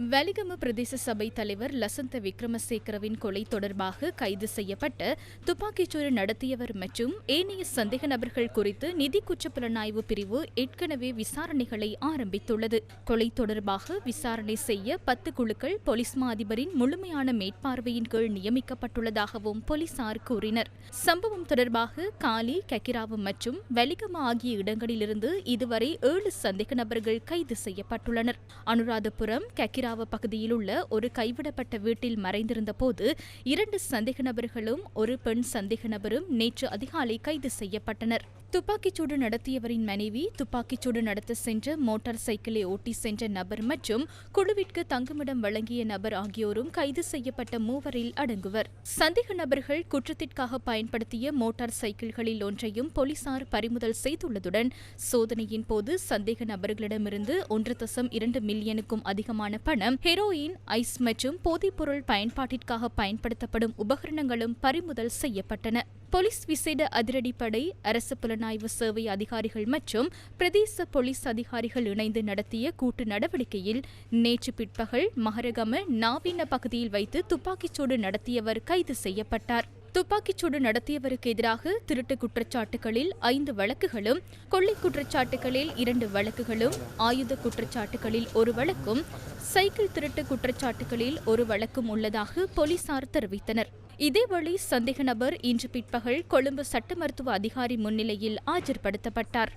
வலிகம பிரதேச சபை தலைவர் லசந்த விக்ரமசேகரவின் கொலை தொடர்பாக கைது செய்யப்பட்ட துப்பாக்கிச்சூடு நடத்தியவர் மற்றும் ஏனைய சந்தேக நபர்கள் குறித்து நிதி குற்றப்புலனாய்வு பிரிவு ஏற்கனவே விசாரணைகளை ஆரம்பித்துள்ளது. கொலை தொடர்பாக விசாரணை செய்ய பத்து குழுக்கள் போலீஸ் மா அதிபரின் முழுமையான மேற்பார்வையின் கீழ் நியமிக்கப்பட்டுள்ளதாகவும் போலீசார் கூறினர். சம்பவம் தொடர்பாக காலி கக்கிராவு மற்றும் வலிகம ஆகிய இடங்களிலிருந்து இதுவரை ஏழு சந்தேக நபர்கள் கைது செய்யப்பட்டுள்ளனர். அனுராதபுரம் கிராவ பகுதியில் உள்ள ஒரு கைவிடப்பட்ட வீட்டில் மறைந்திருந்த போது இரண்டு சந்தேக நபர்களும் ஒரு பெண் சந்தேக நபரும் நேற்று அதிகாலை கைது செய்யப்பட்டனர். துப்பாக்கிச்சூடு நடத்தியவரின் மனைவி துப்பாக்கிச்சூடு நடத்த சென்ற மோட்டார் சைக்கிளை ஓட்டி சென்ற நபர் மற்றும் குழுவிற்கு தங்குமிடம் வழங்கிய நபர் ஆகியோரும் கைது செய்யப்பட்ட மூவரில் அடங்குவர். சந்தேக நபர்கள் குற்றத்திற்காக பயன்படுத்திய மோட்டார் சைக்கிள்களில் ஒன்றையும் போலீசார் பறிமுதல் செய்துள்ளதுடன் சோதனையின் போது சந்தேக நபர்களிடமிருந்து ஒன்று தசம் இரண்டு மில்லியனுக்கும் அதிகமான பணம் ஹெரோயின் ஐஸ் மற்றும் போதைப்பொருள் பயன்பாட்டிற்காக பயன்படுத்தப்படும் உபகரணங்களும் பறிமுதல் செய்யப்பட்டன. போலீஸ் விசேட அதிரடிப்படை அரசு புலனாய்வு சேவை அதிகாரிகள் மற்றும் பிரதேச போலீஸ் அதிகாரிகள் இணைந்து நடத்திய கூட்டு நடவடிக்கையில் நேற்று பிற்பகல் மகரகம நாவீன பகுதியில் வைத்து துப்பாக்கிச்சூடு நடத்தியவர் கைது செய்யப்பட்டார். துப்பாக்கிச்சூடு நடத்தியவருக்கு எதிராக திருட்டு குற்றச்சாட்டுகளில் ஐந்து வழக்குகளும் கொள்ளை குற்றச்சாட்டுகளில் இரண்டு வழக்குகளும் ஆயுத குற்றச்சாட்டுகளில் ஒரு வழக்கும் சைக்கிள் திருட்டு குற்றச்சாட்டுகளில் ஒரு வழக்கும் உள்ளதாக போலீசார் தெரிவித்தனர். இதேவழி சந்தேக நபர் இன்று பிற்பகல் கொழும்பு சட்ட மருத்துவ அதிகாரி முன்னிலையில் ஆஜர்படுத்தப்பட்டார்.